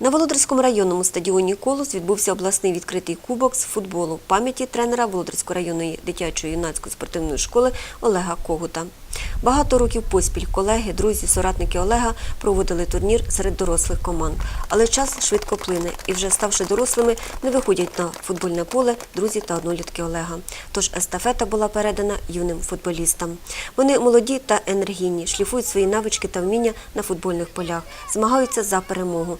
На Володарському районному стадіоні Колос відбувся обласний відкритий кубок з футболу в пам'яті тренера Володарської районної дитячої юнацької спортивної школи Олега Когута. Багато років поспіль колеги, друзі, соратники Олега проводили турнір серед дорослих команд. Але час швидко плине, і вже ставши дорослими, не виходять на футбольне поле друзі та однолітки Олега. Тож естафета була передана юним футболістам. Вони молоді та енергійні, шліфують свої навички та вміння на футбольних полях, змагаються за перемогу,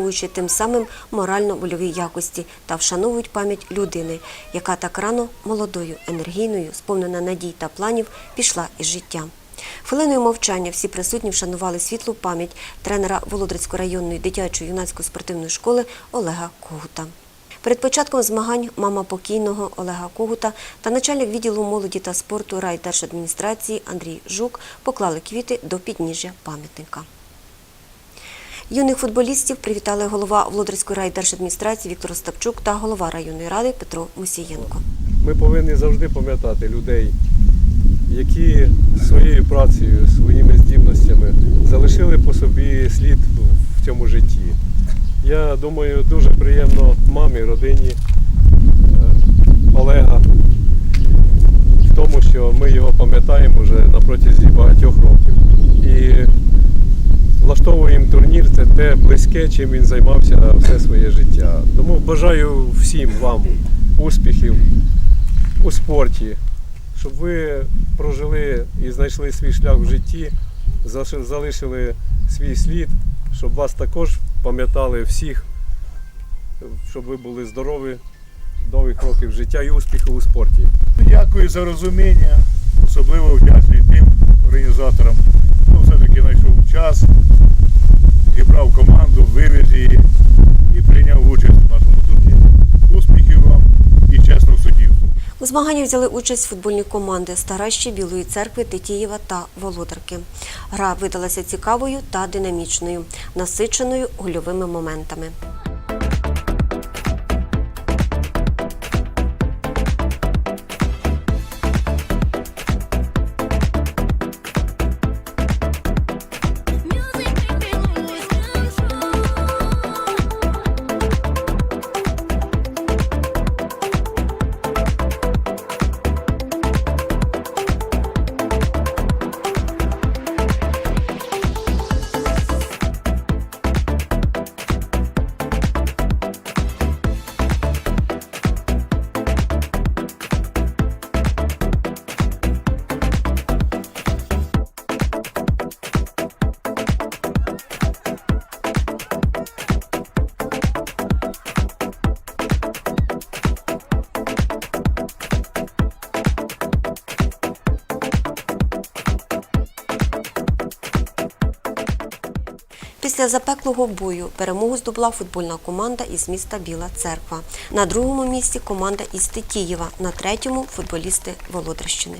виховуючи тим самим морально-вольові якості та вшановують пам'ять людини, яка так рано молодою, енергійною, сповнена надій та планів, пішла із життя. Хвилиною мовчання всі присутні вшанували світлу пам'ять тренера Володарської районної дитячої юнацької спортивної школи Олега Когута. Перед початком змагань мама покійного Олега Когута та начальник відділу молоді та спорту райдержадміністрації Андрій Жук поклали квіти до підніжжя пам'ятника. Юних футболістів привітали голова Володарської райдержадміністрації Віктор Остапчук та голова районної ради Петро Мусієнко. Ми повинні завжди пам'ятати людей, які своєю працею, своїми здібностями залишили по собі слід в цьому житті. Я думаю, дуже приємно мамі, родині е, Олега в тому, що ми його пам'ятаємо вже на протязі багатьох років. І влаштовуємо турнір, це те близьке, чим він займався все своє життя. Тому бажаю всім вам успіхів у спорті, щоб ви прожили і знайшли свій шлях в житті, залишили свій слід, щоб вас також пам'ятали всіх, щоб ви були здорові, довгих років життя і успіхів у спорті. Дякую за розуміння, особливо вдячний тим організаторам, хто все-таки знайшов час, зібрав команду, вивіз її і прийняв участь в нашому турнірі. Успіхів вам і чесного суддівства. У змаганні взяли участь футбольні команди Старащі, Білої церкви, Тетіїва та Володарки. Гра видалася цікавою та динамічною, насиченою гольовими моментами. Після запеклого бою перемогу здобула футбольна команда із міста Біла Церква. На другому місці команда із Тетіїва, на третьому футболісти Володарщини.